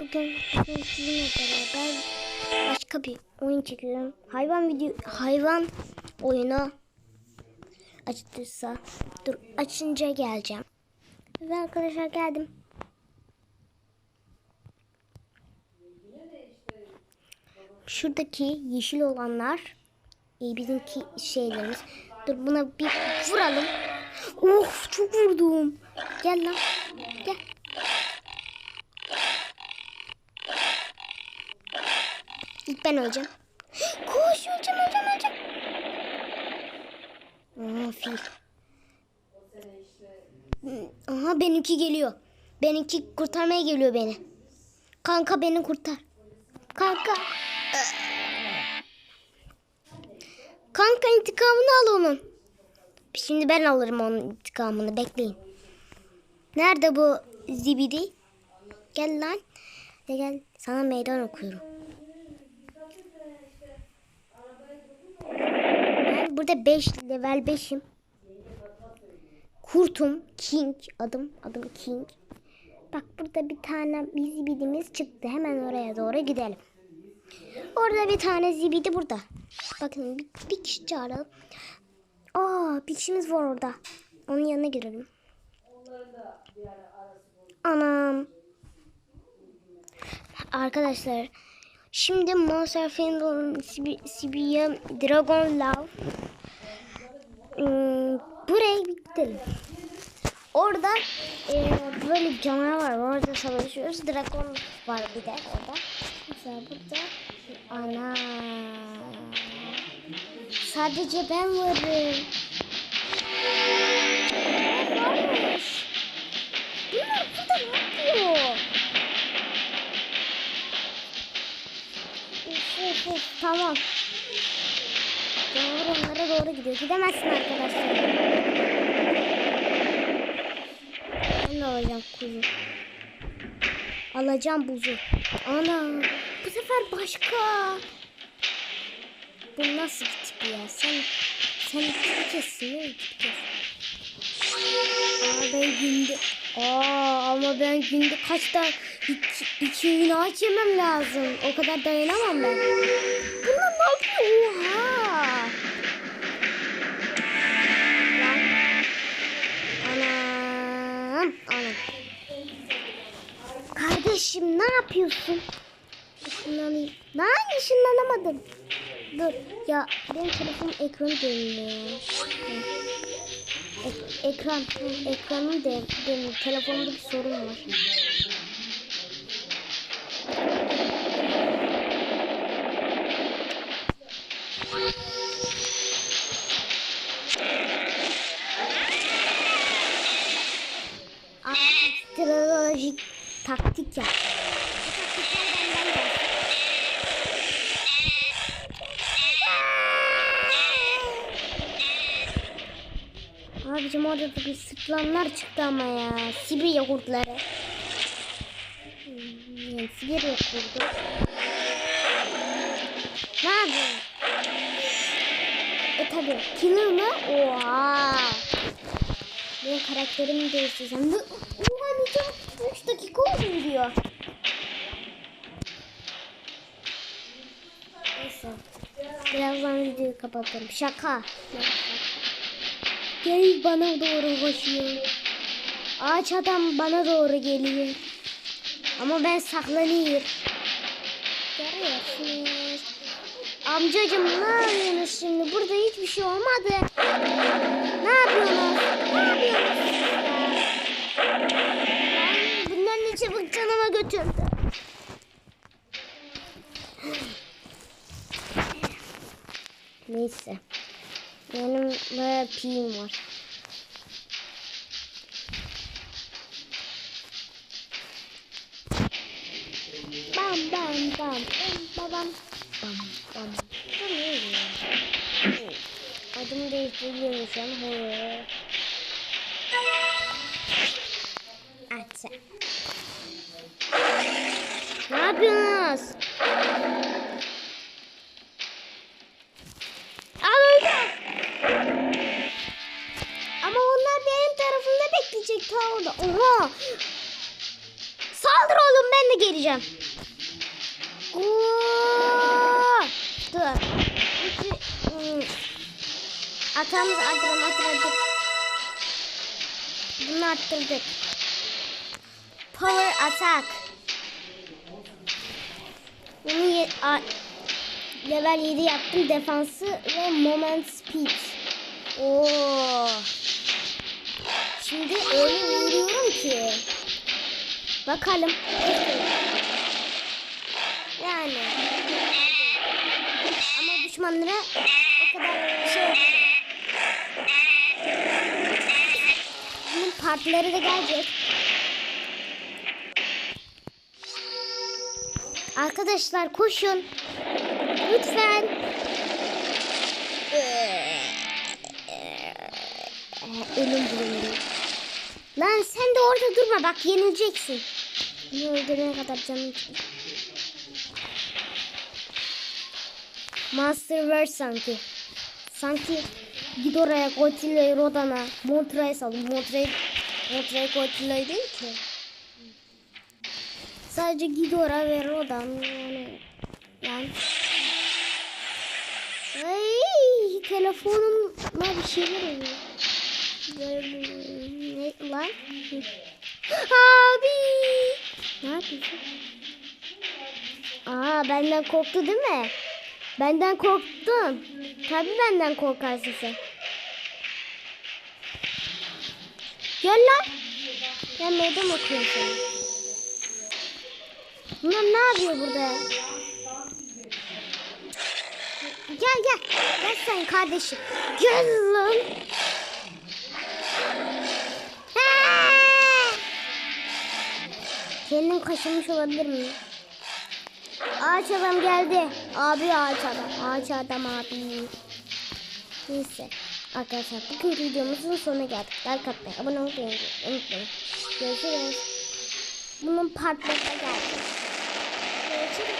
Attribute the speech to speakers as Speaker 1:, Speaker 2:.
Speaker 1: Bugün, bugün sizinle beraber başka bir oyun çekiyorum. Hayvan video hayvan oyunu açtıysa dur açınca geleceğim. Ve arkadaşlar geldim. Şuradaki yeşil olanlar e, bizimki şeylerimiz. Dur buna bir vuralım. Of çok vurdum. Gel lan. Gel. İlk ben öleceğim. Koş öleceğim öleceğim öleceğim. Aa fil. Aha benimki geliyor. Benimki kurtarmaya geliyor beni. Kanka beni kurtar. Kanka. Kanka intikamını al onun. Şimdi ben alırım onun intikamını. Bekleyin. Nerede bu zibidi? Gel lan. Gel, gel. Sana meydan okuyorum. Ben burada 5 level 5'im. Kurtum. King. Adım. Adım King. Bak burada bir tane bir zibidimiz çıktı. Hemen oraya doğru gidelim. Orada bir tane zibidi burada. Bakın bir, bir kişi çağıralım. Aa bir kişimiz var orada. Onun yanına girelim. Anam. Arkadaşlar şimdi Monster Fandom Sibiya Dragon Love gidelim. Orada e, böyle canavar var. Orada savaşıyoruz. Dragon var bir de orada. Mesela burada ana sadece ben varım. Ne yapıyor? Uf, tamam. Canavar onlara doğru gidiyor. Gidemezsin arkadaşlar. De alacağım kuzu. Alacağım buzu. Ana. Bu sefer başka. Bu nasıl bir tip ya? Sen sen tipi kesin. Ne tipi kes? Aa ben günde. Aa ama ben günde kaç tane iki, iki gün ağaç yemem lazım. O kadar dayanamam ben. Bunlar ne yapıyor? Oha. Kardeşim ne yapıyorsun? Işınlanayım. Lan ışınlanamadım. Dur ya benim telefonum ekranı dönüyor. Ek- ekran, ekranım de, benim telefonumda bir sorun var. Aa, stratejik taktik yap. Bu taktikler benden gelsin. Abicim orada da bir sırtlanlar çıktı ama ya. Sibirya kurtları. Hmm, yani Sibirya kurdu. Ne yapıyorsun? E tabi. Killer mı? Oha. Benim karakterimi değiştireceğim. Oha çabuk 3 dakika oldu diyor. Neyse. Birazdan videoyu kapatırım. Şaka. Gel bana doğru koşuyor. Ağaç adam bana doğru geliyor. Ama ben saklanıyorum. Görüyorsunuz. Amcacım ne yapıyorsunuz şimdi? Burada hiçbir şey olmadı. Ne yapıyorsunuz? Ne yapıyorsunuz? Canıma götürdü. Neyse. Benim bayağı piyim var. Bam bam bam bam bam bam bam. Adımı değiştiriyorum şu an. Hı. Aç. Ne yapıyorsunuz? Al öldü. Ama onlar benim tarafımda bekleyecek ta. Oha. Saldır oğlum ben de geleceğim. Oo! Dur. Atamızı arttıralım arttırdık. Bunu arttırdık. Power attack. Bunu ye- a- level 7 yaptım. Defansı ve moment speed. Oo. Şimdi öyle vuruyorum ki. Bakalım. Yani. Ama düşmanlara o kadar şey yok. Bunun partileri de gelecek. Arkadaşlar koşun. Lütfen. Ölüm bulundu. Lan sen de orada durma bak yenileceksin. Bunu öldürene kadar canım çıkıyor. Masterverse sanki. Sanki git oraya Godzilla'yı Rodan'a Montra'ya salın. Montra'yı Montra'yı Godzilla'yı değil ki. Sadece Ghidorah ve Rodan yani. Yani. Ay telefonuma bir şeyler oluyor. Ne lan? Abi. Ne yapıyorsun? Aa benden korktu değil mi? Benden korktun. Tabii benden korkarsın sen. Gel lan. Ben meydan okuyorum. Bunlar ne yapıyor burada? Gel gel. Gel sen kardeşim. Gel lan. Ha! Kendin kaşınmış olabilir mi? Ağaç adam geldi. Abi ağaç adam. Ağaç adam abi. Neyse. Arkadaşlar bugünkü videomuzun sonuna geldik. Like atmayı, abone olmayı unutmayın. Görüşürüz. Bunun partlarına geldi. Görüşürüz.